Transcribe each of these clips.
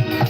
Thank you.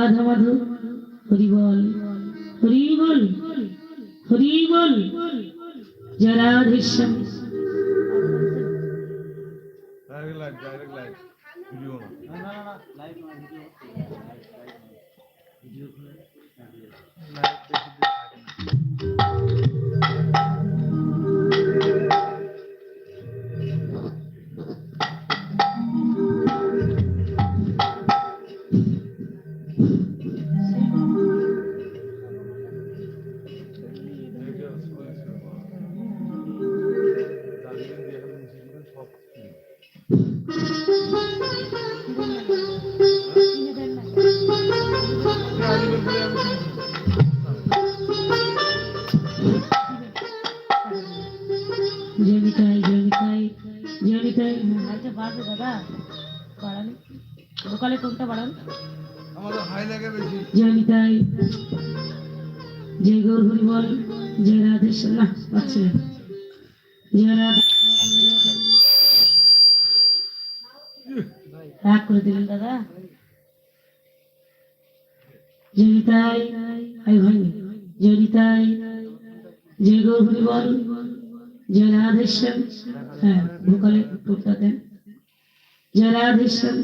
Radha Madhav হরিবল হরিবল হরিবল জয় রাধেশ্যাম জয়নিতাই জয়নিতাই জয়নিতাই লাইটটা বাড়বে দাদা বাড়ালে লোকালে টোনটা বাড়ান। আমাদের হাই লাগে বেশি। জয় গৌর হরিবল জয় রাধেশ্যাম না পাচ্ছি জয় রাধা রাগ করে দিলেন দাদা। জয়নিতাই আই হয়নি জয় গৌর হরিবল জয় রাধেশ্যাম হ্যাঁ ভোকালে টোটটা দেন জয় রাধেশ্যাম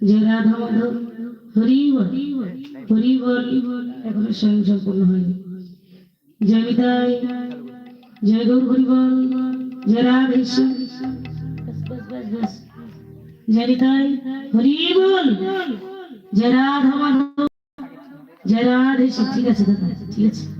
জয় রাধা মাধব হরিবল হরিবল এখনও স্বয়ং সম্পূর্ণ হয়নি জয় বিদায় জয় গৌর হরিবল জয় রাধেশ্যাম বাস বাস বাস বাস জয় বিদায় হরিবল জয় রাধা মাধব জয় রাধেশ্যাম ঠিক আছে।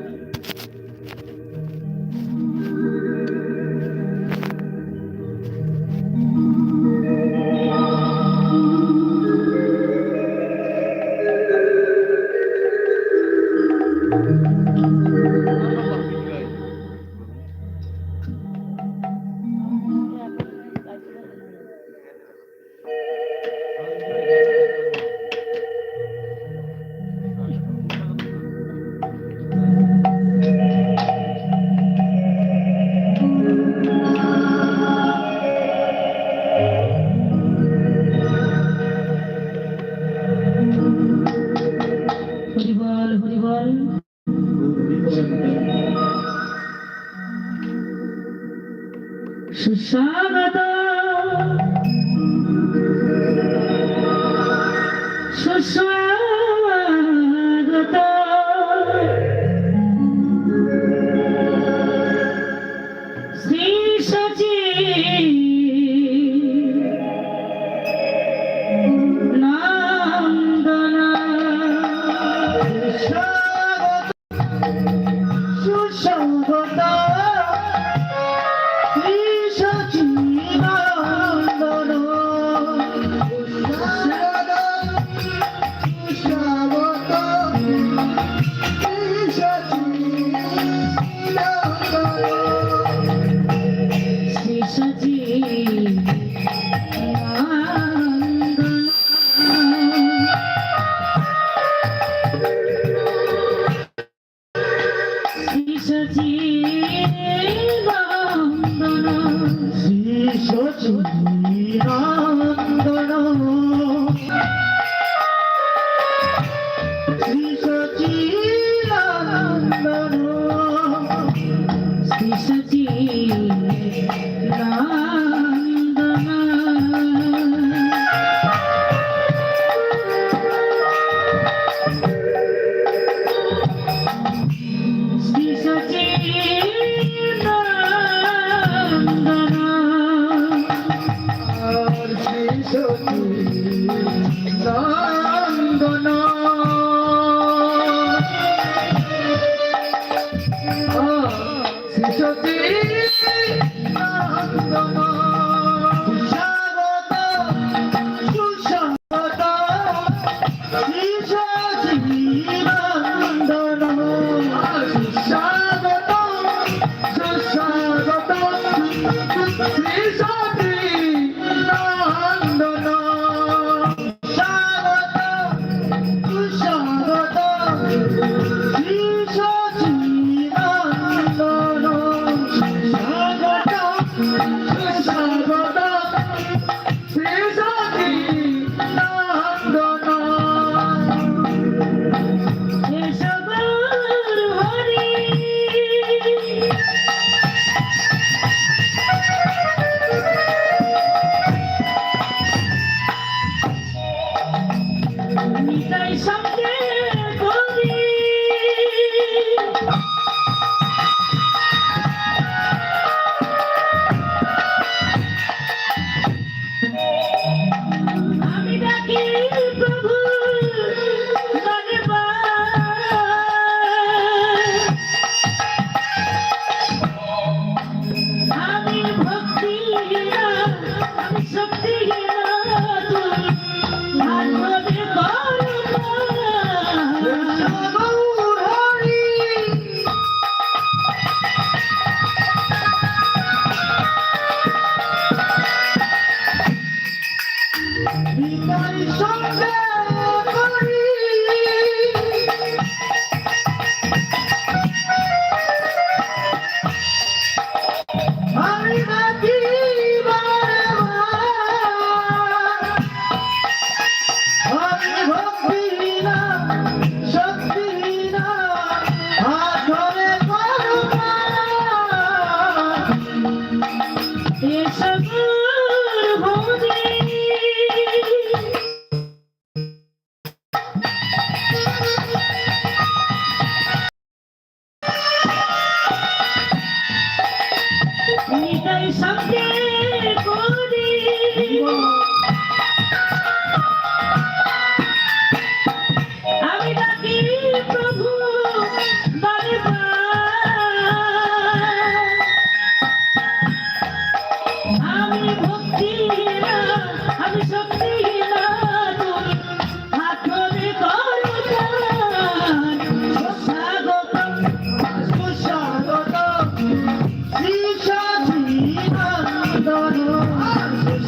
সঙ্গতা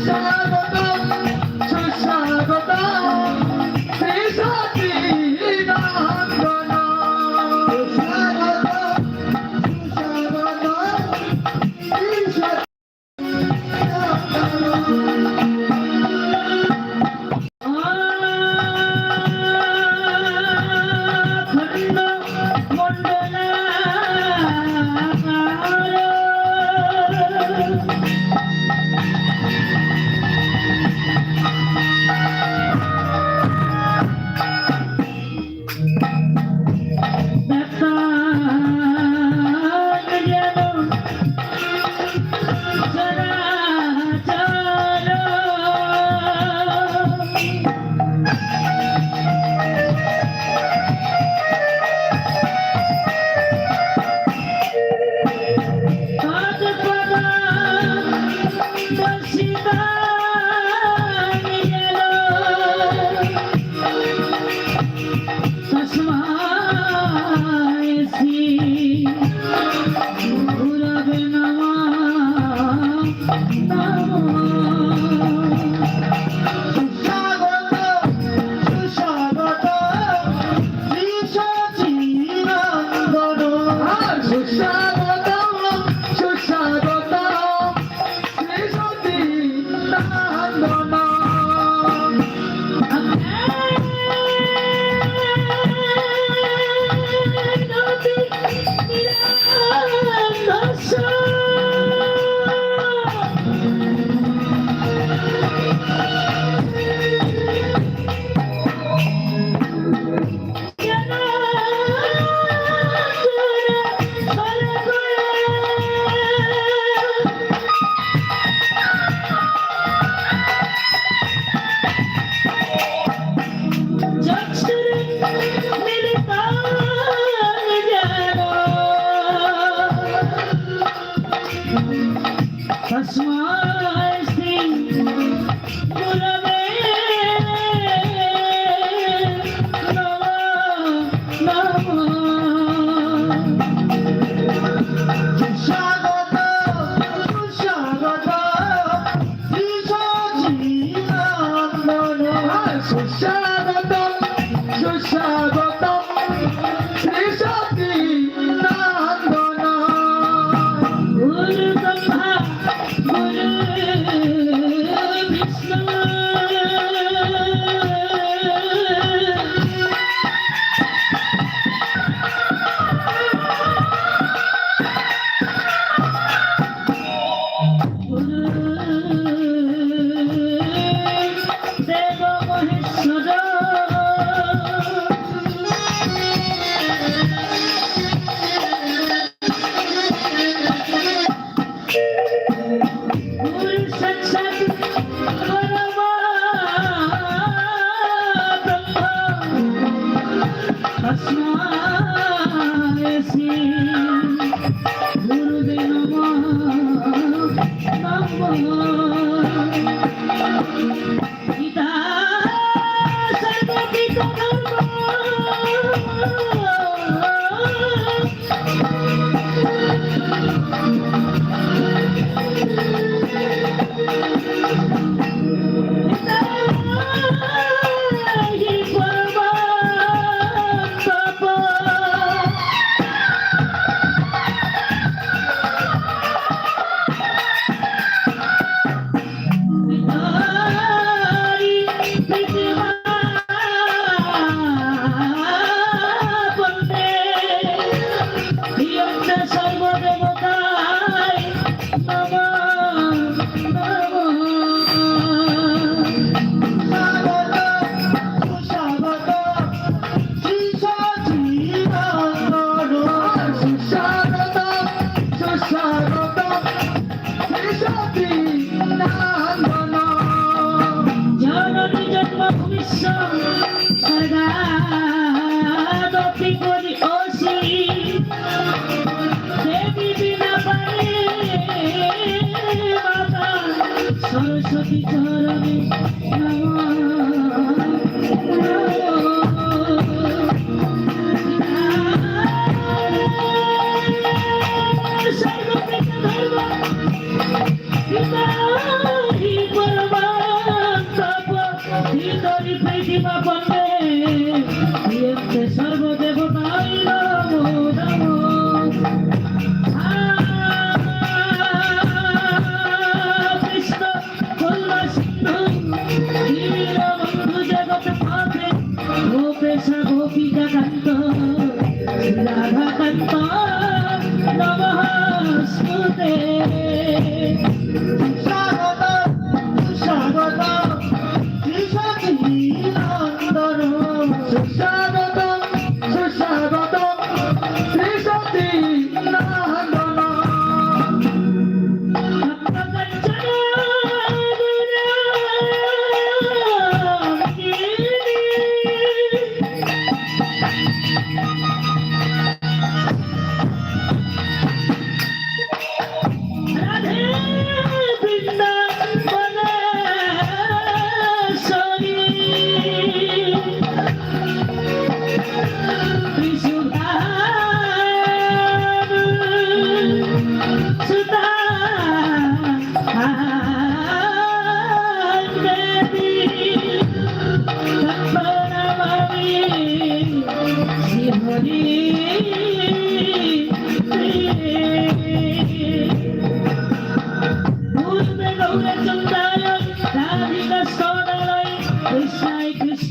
সারা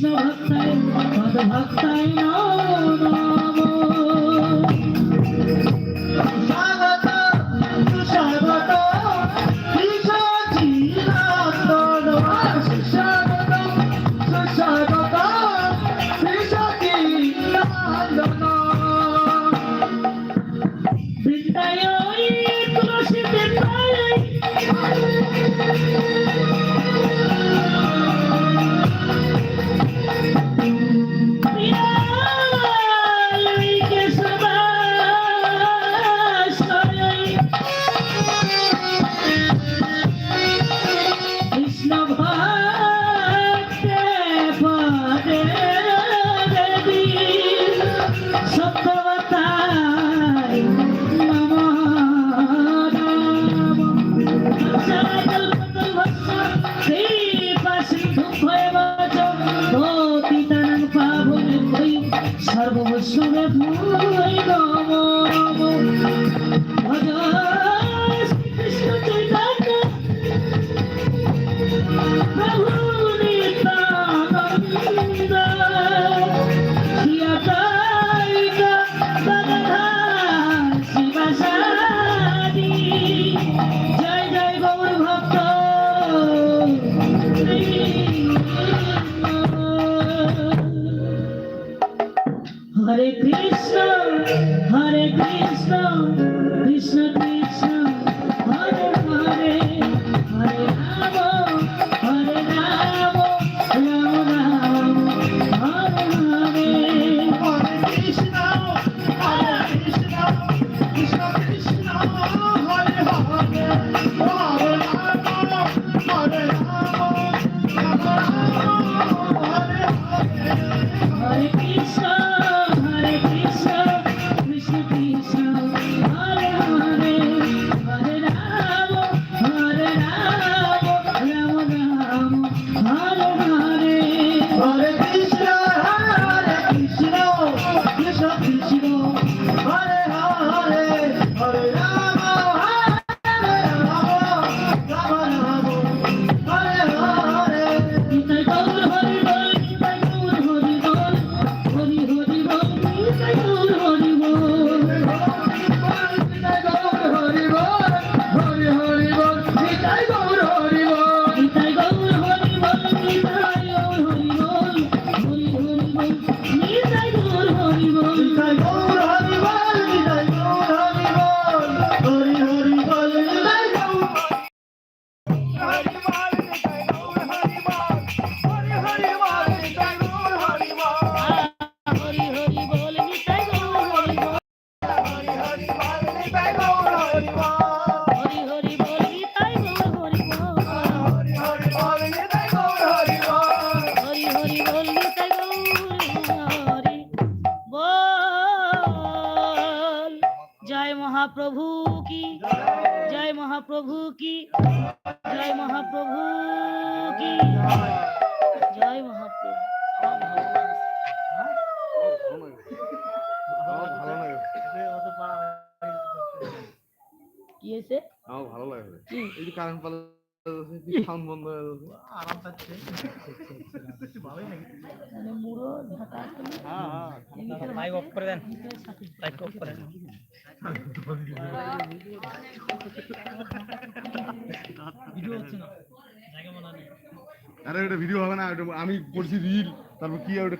の反対まだ反対の মহাপ্রভু কি? জয় মহাপ্রভু কি? জয় মহাপ্রভু কি? জয় মহাপ্রভু। ভালো লাগে কি হয়েছে? আমার ভালো লাগে কি? এই যে কারেন্ট পালা সাউন্ড বন্ধ হয়ে। যাচ্ছে মানে মুড়ো ঝাঁটা আছে না? লাইভ অফ করে দেন। লাইভ অফ করে দেন। জায়গা মানা নেই আরে ওটা ভিডিও হবে না আমি করছি রিল তারপর কি ওটা